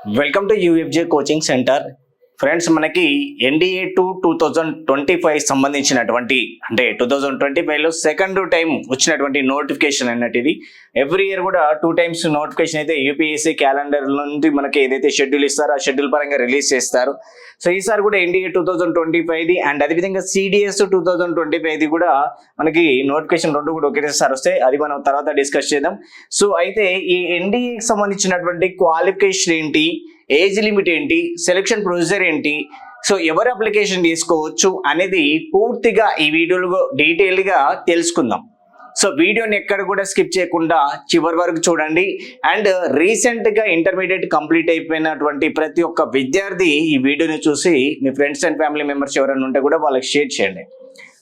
Welcome to UFJ coaching centre friends మనకి NDA two two thousand twenty five సంబంధించినటువంటి అంటే two thousand twenty ఫైవ్లో second time వచ్చినటువంటి notification అన్నట్టు ఇది ఎవ్రీ ఇయర్ కూడా టూ టైమ్స్ నోటిఫికేషన్ అయితే యూపీఎస్సీ క్యాలెండర్ నుండి మనకి ఏదైతే షెడ్యూల్ ఇస్తారో ఆ షెడ్యూల్ పరంగా రిలీజ్ చేస్తారు. సో ఈసారి కూడా ఎన్డీఏ టూ థౌజండ్ ట్వంటీ ఫైవ్ది అండ్ అదేవిధంగా సిడిఎస్ టూ థౌజండ్ ట్వంటీ ఫైవ్ది కూడా మనకి నోటిఫికేషన్ రెండు కూడా ఒకేసారి వస్తాయి. అది మనం తర్వాత డిస్కస్ చేద్దాం. సో అయితే ఈ ఎన్డీఏకి సంబంధించినటువంటి క్వాలిఫికేషన్ ఏంటి? ఏజ్ లిమిట్ ఏంటి? సెలక్షన్ ప్రొసీజర్ ఏంటి? సో ఎవరు అప్లికేషన్ తీసుకోవచ్చు అనేది పూర్తిగా ఈ వీడియోలో డీటెయిల్గా తెలుసుకుందాం. సో వీడియోని ఎక్కడ కూడా స్కిప్ చేయకుండా చివరి వరకు చూడండి. అండ్ రీసెంట్గా ఇంటర్మీడియట్ కంప్లీట్ అయిపోయినటువంటి ప్రతి ఒక్క విద్యార్థి ఈ వీడియోని చూసి మీ ఫ్రెండ్స్ అండ్ ఫ్యామిలీ మెంబర్స్ ఎవరైనా ఉంటే కూడా వాళ్ళకి షేర్ చేయండి.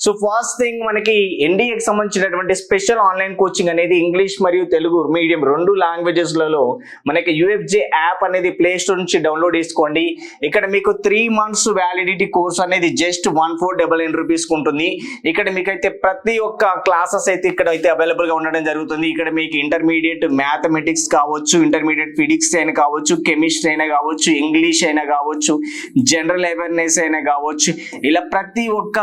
సో ఫస్ట్ థింగ్ మనకి ఎన్డీఏకి సంబంధించినటువంటి స్పెషల్ ఆన్లైన్ కోచింగ్ అనేది ఇంగ్లీష్ మరియు తెలుగు మీడియం రెండు లాంగ్వేజెస్లలో మనకి యూఎఫ్జే యాప్ అనేది ప్లే స్టోర్ నుంచి డౌన్లోడ్ చేసుకోండి. ఇక్కడ మీకు త్రీ మంత్స్ వ్యాలిడిటీ కోర్స్ అనేది just one four double nine రూపీస్కి ఉంటుంది. ఇక్కడ మీకైతే ప్రతి ఒక్క క్లాసెస్ అయితే ఇక్కడ అయితే అవైలబుల్గా ఉండడం జరుగుతుంది. ఇక్కడ మీకు ఇంటర్మీడియట్ మ్యాథమెటిక్స్ కావచ్చు ఇంటర్మీడియట్ ఫిజిక్స్ అయినా కావచ్చు కెమిస్ట్రీ అయినా కావచ్చు ఇంగ్లీష్ అయినా కావచ్చు జనరల్ అవేర్నెస్ అయినా కావచ్చు. ఇలా ప్రతి ఒక్క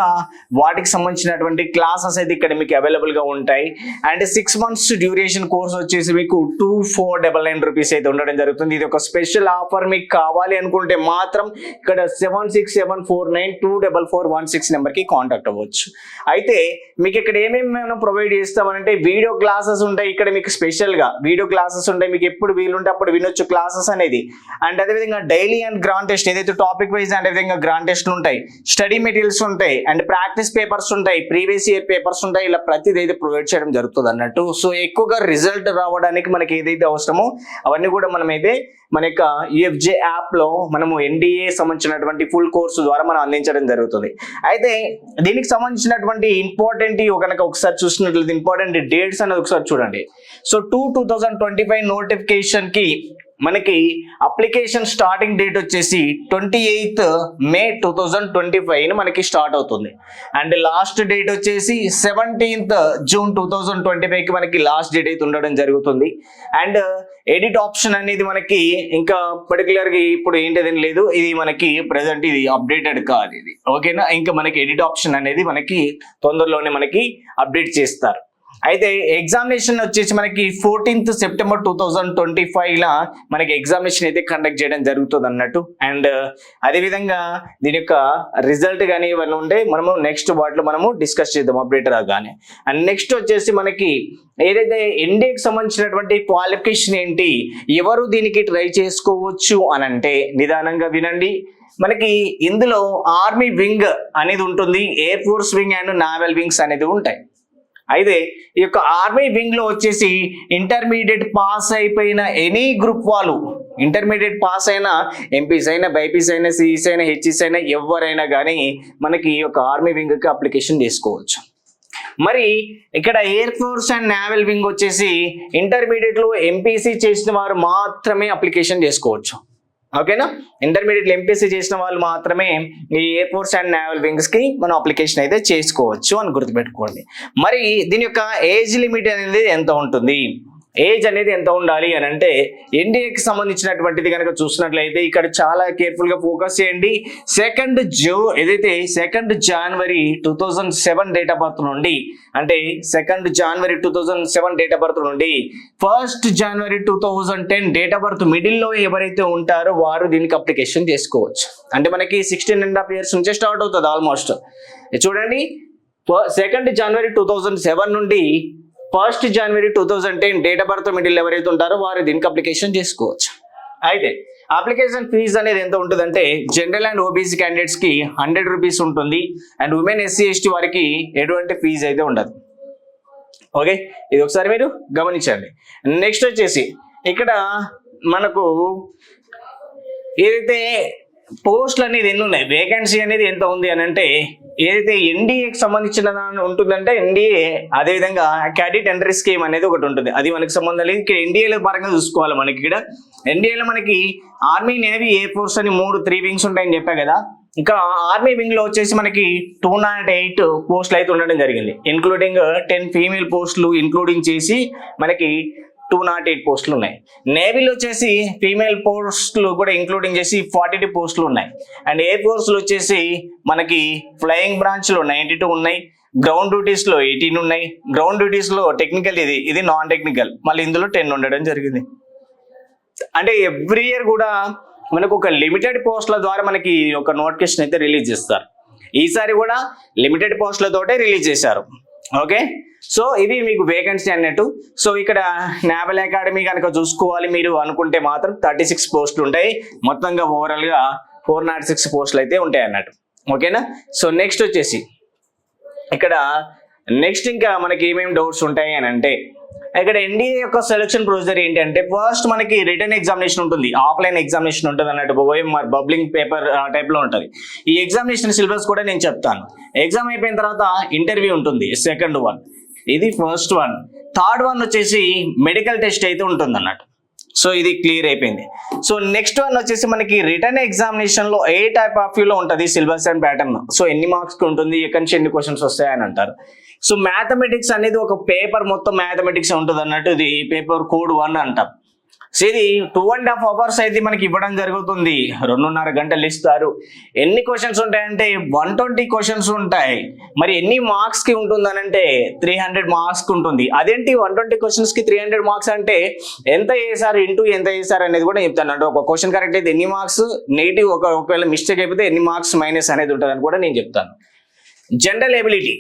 వాటి వాటికి సంబంధించినటువంటి క్లాసెస్ అయితే ఇక్కడ మీకు అవైలబుల్గా ఉంటాయి. And six months duration course వచ్చేసి మీకు two four double nine rupees అయితే ఉండడం జరుగుతుంది. ఇది ఒక స్పెషల్ ఆఫర్ మీకు కావాలి అనుకుంటే మాత్రం ఇక్కడ seven six seven four nine two double four one six నెంబర్కి కాంటాక్ట్ అవ్వచ్చు. అయితే మీకు ఇక్కడ ఏమేమి మేము ప్రొవైడ్ చేస్తామనంటే వీడియో క్లాసెస్ ఉంటాయి ఇక్కడ మీకు స్పెషల్గా వీడియో క్లాసెస్ ఉంటాయి మీకు ఎప్పుడు వీలుంటే అప్పుడు వినొచ్చు క్లాసెస్ అనేది. అండ్ అదేవిధంగా డైలీ అండ్ గ్రాండ్ టెస్ట్ ఏదైతే టాపిక్ వైజ్ అండ్ అదేవిధంగా గ్రాండ్ టెస్ట్లు ఉంటాయి స్టడీ మెటీరియల్స్ ఉంటాయి. అండ్ ప్రాక్టీస్ పేపర్ పేపర్స్ ఉంటాయి ప్రీవియస్ ఇయర్ పేపర్స్ ఉంటాయి ఇలా ప్రతిదీ అయితే ప్రొవైడ్ చేయడం జరుగుతుంది అన్నట్టు. సో ఎక్కువగా రిజల్ట్ రావడానికి మనకి ఏదైతే అవసరమో అవన్నీ కూడా మనం అయితే మన యొక్క యూఎఫ్జే యాప్లో మనము ఎన్డీఏ సంబంధించినటువంటి ఫుల్ కోర్సు ద్వారా మనం అందించడం జరుగుతుంది. అయితే దీనికి సంబంధించినటువంటి ఇంపార్టెంట్ కనుక ఒకసారి చూసినట్లయితే ఇంపార్టెంట్ డేట్స్ అనేది ఒకసారి చూడండి. So two two thousand twenty five నోటిఫికేషన్కి మనకి అప్లికేషన్ స్టార్టింగ్ డేట్ వచ్చేసి twenty eighth May two thousand twenty five మనకి స్టార్ట్ అవుతుంది. అండ్ లాస్ట్ డేట్ వచ్చేసి seventeenth June two thousand twenty ఫైవ్కి మనకి లాస్ట్ డేట్ అయితే ఉండడం జరుగుతుంది. అండ్ ఎడిట్ ఆప్షన్ అనేది మనకి ఇంకా పర్టికులర్గా ఇప్పుడు ఏంటిదని లేదు ఇది మనకి ప్రజెంట్ ఇది అప్డేటెడ్ కాదు ఇది. ఓకేనా ఇంకా మనకి ఎడిట్ ఆప్షన్ అనేది మనకి తొందరలోనే మనకి అప్డేట్ చేస్తారు. అయితే ఎగ్జామినేషన్ వచ్చేసి మనకి fourteenth September two thousand twenty ఫైవ్లా మనకి ఎగ్జామినేషన్ అయితే కండక్ట్ చేయడం జరుగుతుంది అన్నట్టు. అండ్ uh, అదేవిధంగా దీని యొక్క రిజల్ట్ కానీ ఇవన్నీ ఉంటే మనము నెక్స్ట్ వాటిలో మనము డిస్కస్ చేద్దాం అప్డేట్ రాగానే. అండ్ నెక్స్ట్ వచ్చేసి మనకి ఏదైతే ఎన్డీఏకి సంబంధించినటువంటి క్వాలిఫికేషన్ ఏంటి ఎవరు దీనికి ట్రై చేసుకోవచ్చు అని అంటే నిదానంగా వినండి. మనకి ఇందులో ఆర్మీ వింగ్ అనేది ఉంటుంది air force wing and naval wings అనేది ఉంటాయి. అయితే ఈ యొక్క ఆర్మీ వింగ్లో వచ్చేసి ఇంటర్మీడియట్ పాస్ అయిపోయిన ఎనీ గ్రూప్ వాళ్ళు ఇంటర్మీడియట్ పాస్ అయినా ఎంపీస్ అయినా బైపీస్ అయినా సిఈస్ అయినా హెచ్ఈస్ అయినా ఎవరైనా కానీ మనకి ఈ యొక్క ఆర్మీ వింగ్కి అప్లికేషన్ చేసుకోవచ్చు. మరి ఇక్కడ air force and naval wing వచ్చేసి ఇంటర్మీడియట్లో ఎంపీసీ చేసిన వారు మాత్రమే అప్లికేషన్ చేసుకోవచ్చు. ఓకేనా? ఇంటర్మీడియట్ ఎంపీసీ చేసిన వాళ్ళు మాత్రమే ఈ ఎయిర్ ఫోర్స్ అండ్ నేవల్ వింగ్స్కి మనం అప్లికేషన్ అయితే చేసుకోవచ్చు అని గుర్తుపెట్టుకోండి. మరి దీని యొక్క ఏజ్ లిమిట్ అనేది ఎంత ఉంటుంది? ఏజ్ అనేది ఎంత ఉండాలి అని అంటే ఎన్డీఏకి సంబంధించినటువంటిది కనుక చూసినట్లయితే ఇక్కడ చాలా కేర్ఫుల్గా ఫోకస్ చేయండి. సెకండ్ జూ ఏదైతే second January two thousand seven date of birth నుండి అంటే second January two thousand seven date of birth నుండి first January two thousand ten date of birth మిడిల్లో ఎవరైతే ఉంటారో వారు దీనికి అప్లికేషన్ చేసుకోవచ్చు. అంటే మనకి సిక్స్టీన్ అండ్ హాఫ్ ఇయర్స్ నుంచే స్టార్ట్ అవుతుంది ఆల్మోస్ట్ చూడండి second January two thousand seven నుండి first January two thousand ten date of birth middle ఎవరైతే ఉంటారో వారు దీనికి అప్లికేషన్ చేసుకోవచ్చు. అయితే అప్లికేషన్ ఫీజు అనేది ఎంత ఉంటుందంటే జనరల్ అండ్ ఓబీసీ క్యాండిడేట్స్కి హండ్రెడ్ రూపీస్ ఉంటుంది అండ్ ఉమెన్ ఎస్సీ ఎస్టీ వారికి ఎటువంటి ఫీజు అయితే ఉండదు. ఓకే? ఇది ఒకసారి మీరు గమనించండి. నెక్స్ట్ వచ్చేసి ఇక్కడ మనకు ఏదైతే పోస్టులు అనేది ఎన్ని ఉన్నాయి వేకెన్సీ అనేది ఎంత ఉంది అని అంటే ఏదైతే ఎన్డీఏకి సంబంధించిన ఉంటుందంటే ఎన్డీఏ అదేవిధంగా క్యాడెట్ ఎంట్రీ స్కీమ్ అనేది ఒకటి ఉంటుంది. అది మనకి సంబంధం లేదు. ఇక్కడ ఎన్డీఏల పరంగా చూసుకోవాలి మనకి ఇక్కడ. ఎన్డీఏలో మనకి ఆర్మీ నేవీ ఎయిర్ ఫోర్స్ అని మూడు త్రీ వింగ్స్ ఉంటాయని చెప్పా కదా. ఇక్కడ ఆర్మీ వింగ్లో వచ్చేసి మనకి టూ నాట్ ఎయిట్ పోస్టులు అయితే ఉండడం జరిగింది. ఇన్క్లూడింగ్ టెన్ ఫీమేల్ పోస్టులు ఇన్క్లూడింగ్ చేసి మనకి టూ నాట్ ఎయిట్ పోస్టులు ఉన్నాయి. నేవీలో వచ్చేసి ఫీమేల్ పోస్టులు కూడా ఇంక్లూడింగ్ చేసి ఫార్టీ టూ పోస్టులు ఉన్నాయి. అండ్ ఎయిర్ ఫోర్స్లో వచ్చేసి మనకి ఫ్లయింగ్ బ్రాంచ్లో నైంటీ టూ ఉన్నాయి. గ్రౌండ్ డ్యూటీస్లో ఎయిటీన్ ఉన్నాయి. గ్రౌండ్ డ్యూటీస్లో టెక్నికల్ ఇది ఇది నాన్ టెక్నికల్ మళ్ళీ ఇందులో టెన్ ఉండడం జరిగింది. అంటే ఎవ్రీ ఇయర్ కూడా మనకు ఒక లిమిటెడ్ పోస్టుల ద్వారా మనకి ఒక నోటిఫికేషన్ అయితే రిలీజ్ చేస్తారు. ఈసారి కూడా లిమిటెడ్ పోస్టులతోటే రిలీజ్ చేశారు. ఓకే? సో ఇది మీకు వేకెన్సీ అన్నట్టు. సో ఇక్కడ నేవల్ అకాడమీ కనుక చూసుకోవాలి మీరు అనుకుంటే మాత్రం థర్టీ సిక్స్ పోస్టులు ఉంటాయి. మొత్తంగా ఓవరాల్గా ఫోర్ నాట్ సిక్స్ పోస్టులు అయితే ఉంటాయి అన్నట్టు. ఓకేనా? సో నెక్స్ట్ వచ్చేసి. ఇక్కడ నెక్స్ట్ ఇంకా మనకి ఏమేమి డౌట్స్ ఉంటాయి అని అంటే ఇక్కడ ఎన్డీఏ యొక్క సెలక్షన్ ప్రొసీజర్ ఏంటంటే ఫస్ట్ మనకి రిటర్న్ ఎగ్జామినేషన్ ఉంటుంది. ఆఫ్లైన్ ఎగ్జామినేషన్ ఉంటుంది అన్నట్టు. ఓఎంఆర్ బబ్లింగ్ పేపర్ టైప్లో ఉంటుంది. ఈ ఎగ్జామినేషన్ సిలబస్ కూడా నేను చెప్తాను. ఎగ్జామ్ అయిపోయిన తర్వాత ఇంటర్వ్యూ ఉంటుంది సెకండ్ వన్ ఇది ఫస్ట్ వన్ థర్డ్ వన్ వచ్చేసి మెడికల్ టెస్ట్ అయితే ఉంటుంది అన్నట్టు. సో ఇది క్లియర్ అయిపోయింది. సో నెక్స్ట్ వన్ వచ్చేసి మనకి రిటర్న్ ఎగ్జామినేషన్లో ఏ టైప్ ఆఫ్లో ఉంటుంది సిలబస్ అండ్ ప్యాటర్న్ సో ఎన్ని మార్క్స్కి ఉంటుంది? ఎక్కడి నుంచి ఎన్ని క్వశ్చన్స్ వస్తాయని అంటారు. సో మ్యాథమెటిక్స్ అనేది ఒక పేపర్ మొత్తం మ్యాథమెటిక్స్ ఉంటుంది అన్నట్టు ఇది పేపర్ కోడ్ వన్ అంటాం. సో ఇది టూ అండ్ హాఫ్ అవర్స్ అయితే మనకి ఇవ్వడం జరుగుతుంది. రెండున్నర గంటలు ఇస్తారు. ఎన్ని క్వశ్చన్స్ ఉంటాయంటే వన్ ట్వంటీ క్వశ్చన్స్ ఉంటాయి. మరి ఎన్ని మార్క్స్కి ఉంటుందనంటే త్రీ హండ్రెడ్ మార్క్స్ ఉంటుంది. అదేంటి వన్ ట్వంటీ క్వశ్చన్స్కి త్రీ హండ్రెడ్ మార్క్స్ అంటే ఎంత వేసారు ఇంటూ ఎంత వేసారు అనేది కూడా చెప్తాను. అంటే ఒక క్వశ్చన్ కరెక్ట్ అయితే ఎన్ని మార్క్స్ నెగిటివ్ ఒక ఒకవేళ మిస్టేక్ అయిపోతే ఎన్ని మార్క్స్ మైనస్ అనేది ఉంటుంది కూడా నేను చెప్తాను. General ability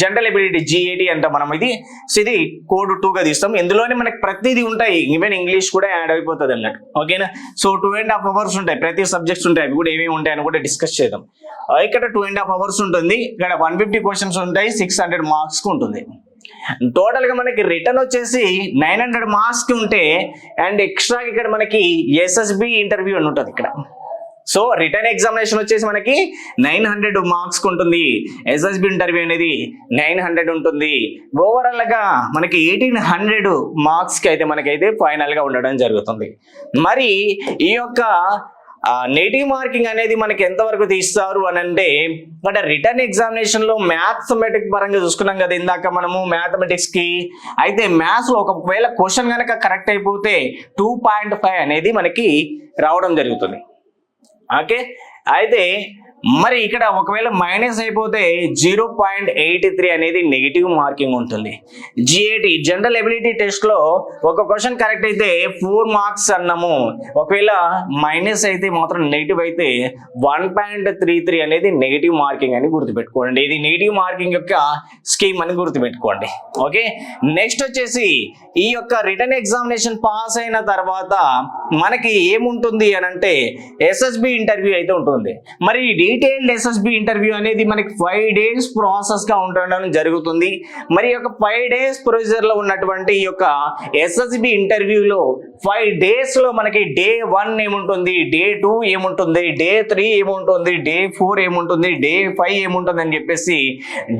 general ability GAT అంట మనం ఇది. సో ఇది కోడ్ టూగా తీస్తాం. ఇందులోనే మనకి ప్రతిదీ ఉంటాయి. ఈవెన్ ఇంగ్లీష్ కూడా యాడ్ అయిపోతుంది అన్నట్టు. ఓకేనా so two and half hours ఉంటాయి. ప్రతి సబ్జెక్ట్స్ ఉంటాయి. అవి కూడా ఏమేమి ఉంటాయని కూడా డిస్కస్ చేద్దాం. ఇక్కడ టూ అండ్ హాఫ్ అవర్స్ ఉంటుంది. ఇక్కడ వన్ ఫిఫ్టీ క్వశ్చన్స్ ఉంటాయి. సిక్స్ హండ్రెడ్ మార్క్స్కు ఉంటుంది. టోటల్గా మనకి రిటర్న్ వచ్చేసి నైన్ హండ్రెడ్ మార్క్స్కి ఉంటే అండ్ ఎక్స్ట్రా ఇక్కడ మనకి ఎస్ఎస్బి ఇంటర్వ్యూ అని ఉంటుంది ఇక్కడ. సో రిటర్న్ ఎగ్జామినేషన్ వచ్చేసి మనకి నైన్ హండ్రెడ్ మార్క్స్ ఉంటుంది. ఎస్ఎస్బి ఇంటర్వ్యూ అనేది నైన్ హండ్రెడ్ ఉంటుంది. ఓవరాల్గా మనకి ఎయిటీన్ హండ్రెడ్ మార్క్స్కి అయితే మనకైతే ఫైనల్గా ఉండడం జరుగుతుంది. మరి ఈ యొక్క నెగిటివ్ మార్కింగ్ అనేది మనకి ఎంతవరకు తీస్తారు అని అంటే అంటే రిటర్న్ ఎగ్జామినేషన్లో మ్యాథమెటిక్ పరంగా చూసుకున్నాం కదా ఇందాక మనము మ్యాథమెటిక్స్కి. అయితే మ్యాథ్స్లో ఒకవేళ క్వశ్చన్ కనుక కరెక్ట్ అయిపోతే టూ పాయింట్ ఫైవ్ అనేది మనకి రావడం జరుగుతుంది. ఓకే? అయితే మరి ఇక్కడ ఒకవేళ మైనస్ అయిపోతే జీరో పాయింట్ ఎయిట్ త్రీ అనేది నెగిటివ్ మార్కింగ్ ఉంటుంది. జిఏటి జనరల్ ఎబిలిటీ టెస్ట్లో ఒక క్వశ్చన్ కరెక్ట్ అయితే ఫోర్ మార్క్స్ అన్నాము. ఒకవేళ మైనస్ అయితే మాత్రం నెగిటివ్ అయితే వన్ పాయింట్ త్రీ త్రీ అనేది నెగిటివ్ మార్కింగ్ అని గుర్తుపెట్టుకోండి. ఇది నెగిటివ్ మార్కింగ్ యొక్క స్కీమ్ అని గుర్తుపెట్టుకోండి. ఓకే నెక్స్ట్ వచ్చేసి ఈ యొక్క రిటర్న్ ఎగ్జామినేషన్ పాస్ అయిన తర్వాత మనకి ఏముంటుంది అని అంటే ఎస్ఎస్బి ఇంటర్వ్యూ అయితే ఉంటుంది. మరి డీటెయిల్డ్ ఎస్ఎస్బి ఇంటర్వ్యూ అనేది మనకి ఫైవ్ డేస్ ప్రాసెస్గా ఉండడం జరుగుతుంది. మరి యొక్క ఫైవ్ డేస్ ప్రొసీజర్లో ఉన్నటువంటి ఈ యొక్క ఎస్ఎస్బి ఇంటర్వ్యూలో ఫైవ్ డేస్లో మనకి డే వన్ ఏముంటుంది డే టూ ఏముంటుంది డే త్రీ ఏముంటుంది డే ఫోర్ ఏముంటుంది డే ఫైవ్ ఏముంటుంది అని చెప్పేసి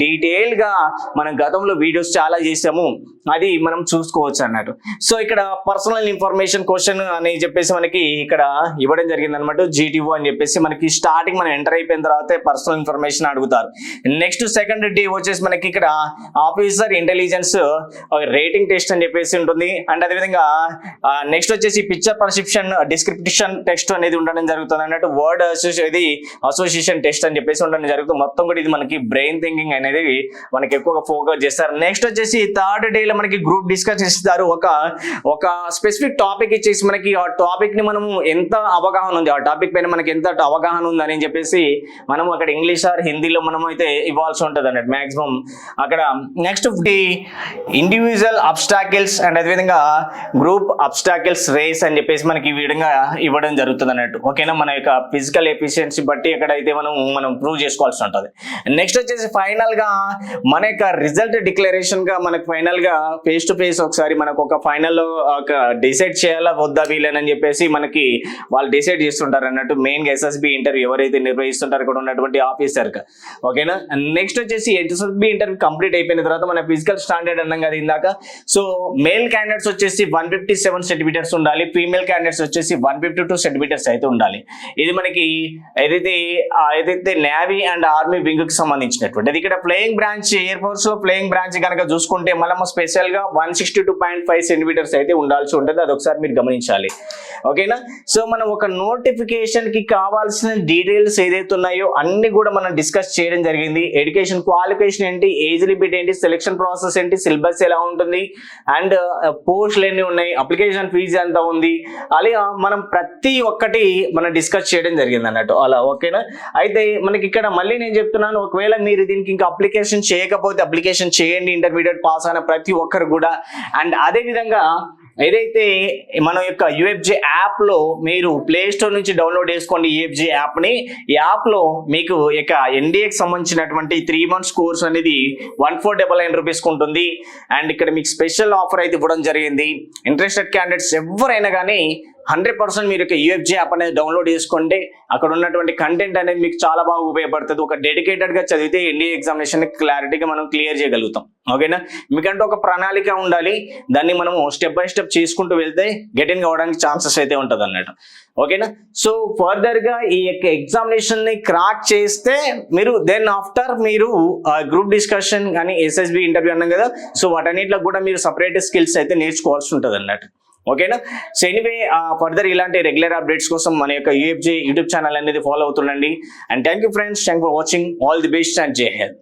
డీటెయిల్గా మనం గతంలో వీడియోస్ చాలా చేసాము అది మనం చూసుకోవచ్చు అన్నట్టు. సో ఇక్కడ పర్సనల్ ఇన్ఫర్మేషన్ క్వశ్చన్ అని చెప్పేసి మనకి ఇక్కడ ఇవ్వడం జరిగింది అనమాట జీటీఓ అని చెప్పేసి మనకి స్టార్టింగ్ మనం ఎంటర్ అయిపోయిన తర్వాత పర్సనల్ ఇన్ఫర్మేషన్ అడుగుతారు. నెక్స్ట్ సెకండ్ డే వచ్చేసి మనకి ఇక్కడ ఆఫీసర్ ఇంటెలిజెన్స్ రేటింగ్ టెస్ట్ అని చెప్పేసి ఉంటుంది. అండ్ అదేవిధంగా నెక్స్ట్ వచ్చేసి పిక్చర్ పర్సెప్షన్ డిస్క్రిప్షన్ టెస్ట్ అనేది ఉండడం జరుగుతుంది అన్నట్టు. వర్డ్ ఇది అసోసియేషన్ టెస్ట్ అని చెప్పేసి ఉండడం జరుగుతుంది. మొత్తం కూడా ఇది మనకి బ్రెయిన్ థింకింగ్ అనేది మనకి ఎక్కువగా ఫోకస్ చేస్తారు. నెక్స్ట్ వచ్చేసి థర్డ్ డే లో మనకి గ్రూప్ డిస్కస్ ఇస్తారు. ఒక ఒక స్పెసిఫిక్ టాపిక్ ఇచ్చేసి మనకి ఆ టాపిక్ని మనము ఎంత అవగాహన ఉంది? ఆ టాపిక్ పైన మనకి ఎంత అవగాహన ఉంది అని చెప్పేసి మనం అక్కడ ఇంగ్లీష్ ఆర్ హిందీలో మనం అయితే ఇవ్వాల్సి ఉంటుంది అన్నట్టు మాక్సిమం అక్కడ నెక్స్ట్ ఇండివిజువల్ అబ్స్టాకిల్స్ అండ్ అదేవిధంగా గ్రూప్ అబ్స్టాకిల్స్ రేస్ అని చెప్పేసి మనకి ఈ విధంగా ఇవ్వడం జరుగుతుంది అన్నట్టు. ఓకేనా మన యొక్క ఫిజికల్ ఎఫిషియన్సీ బట్టి ఎక్కడైతే మనం మనం ప్రూవ్ చేసుకోవాల్సి ఉంటుంది. నెక్స్ట్ వచ్చేసి ఫైనల్గా మన యొక్క రిజల్ట్ డిక్లరేషన్గా మనకు ఫైనల్గా ఫేస్ టు ఫేస్ ఒకసారి మనకు ఒక ఫైనల్లో ఒక డిసైడ్ చేయాలా వద్దా వీలేనని చెప్పేసి మనకి వాళ్ళు డిసైడ్ చేస్తుంటారు అన్నట్టు మెయిన్ ఎస్ఎస్బి ఇంటర్వ్యూ ఎవరైతే నిర్వహిస్తుంటారో ఇక్కడ ఉన్నటువంటి ఆఫీసర్ ఓకేనా నెక్స్ట్ వచ్చేసి ఎస్ఎస్బి ఇంటర్వ్యూ కంప్లీట్ అయిపోయిన తర్వాత మన ఫిజికల్ స్టాండర్డ్ అన్నాం కదా ఇందాక. సో మేల్ క్యాండిడేట్స్ వచ్చేసి వన్ ఫిఫ్టీ సెవెన్ సెంటీమీటర్స్ ఉండాలి. ఫీమేల్ క్యాండిడేట్స్ వచ్చేసి వన్ ఫిఫ్టీ టూ సెంటీమీటర్స్ అయితే ఉండాలి. ఇది మనకి ఏదైతే ఏదైతే నేవీ అండ్ ఆర్మీ వింగ్కి సంబంధించినటువంటిది. ఇక్కడ ప్లేయింగ్ బ్రాంచ్ ఎయిర్ ఫోర్స్లో ప్లేయింగ్ బ్రాంచ్ కనుక చూసుకుంటే మనం స్పెసిఫిక్ స్పెషల్గా one sixty two point five centimetres అయితే ఉండాల్సి ఉంటుంది. అది ఒకసారి మీరు గమనించాలి. ఓకేనా? సో మనం ఒక నోటిఫికేషన్కి కావాల్సిన డీటెయిల్స్ ఏదైతే ఉన్నాయో అన్ని కూడా మనం డిస్కస్ చేయడం జరిగింది. ఎడ్యుకేషన్ క్వాలిఫికేషన్ ఏంటి? ఏజ్ లిమిట్ ఏంటి? సెలెక్షన్ ప్రాసెస్ ఏంటి? సిలబస్ ఎలా ఉంటుంది? అండ్ పోస్టులు uh, ఎన్ని ఉన్నాయి? అప్లికేషన్ ఫీజు ఎంత ఉంది? అలా మనం ప్రతి ఒక్కటి మనం డిస్కస్ చేయడం జరిగింది అన్నట్టు. అలా ఓకేనా? అయితే మనకి ఇక్కడ మళ్ళీ నేను చెప్తున్నాను ఒకవేళ మీరు దీనికి ఇంకా అప్లికేషన్ చేయకపోతే అప్లికేషన్ చేయండి ఇంటర్మీడియట్ పాస్ అయిన ప్రతి ఒక్కరు కూడా. అండ్ అదేవిధంగా ఏదైతే మన యొక్క యుఎఫ్జే యాప్లో మీరు ప్లే స్టోర్ నుంచి డౌన్లోడ్ చేసుకోండి యుఎఫ్జే యాప్ని ఈ యాప్లో మీకు ఇక ఎన్డీఏకి సంబంధించినటువంటి త్రీ మంత్స్ కోర్స్ అనేది one four double nine rupees ఉంటుంది. అండ్ ఇక్కడ మీకు స్పెషల్ ఆఫర్ అయితే ఇవ్వడం జరిగింది. ఇంట్రెస్టెడ్ క్యాండిడేట్స్ ఎవరైనా కానీ హండ్రెడ్ పర్సెంట్ మీరు యూఎఫ్జీ యాప్ అనేది డౌన్లోడ్ చేసుకుంటే అక్కడ ఉన్నటువంటి కంటెంట్ అనేది మీకు చాలా బాగా ఉపయోగపడుతుంది. ఒక డెడికేటెడ్గా చదివితే ఎన్డీఏ ఎగ్జామినేషన్ క్లారిటీగా మనం క్లియర్ చేయగలుగుతాం. ఓకేనా మీకంటే ఒక ప్రణాళిక ఉండాలి. దాన్ని మనము స్టెప్ బై స్టెప్ చేసుకుంటూ వెళ్తే గెట్ ఇన్ కావడానికి ఛాన్సెస్ అయితే ఉంటుంది అన్నట్టు ఓకేనా సో ఫర్దర్గా ఈ యొక్క ఎగ్జామినేషన్ని క్రాక్ చేస్తే మీరు దెన్ ఆఫ్టర్ మీరు గ్రూప్ డిస్కషన్ కానీ ఎస్ఎస్బి ఇంటర్వ్యూ అన్నాం కదా. సో వాటన్నిటిలో కూడా మీరు సపరేట్ స్కిల్స్ అయితే నేర్చుకోవాల్సి ఉంటుంది అన్నట్టు ఓకేనా? సో ఎనీవే ఫర్దర్ ఇలాంటి రెగ్యులర్ అప్డేట్స్ కోసం మన యొక్క యూఎఫ్జే యూట్యూబ్ ఛానల్ అనేది follow అవుతుండండి. And thank you friends thank for watching all the best and జై హెల్త్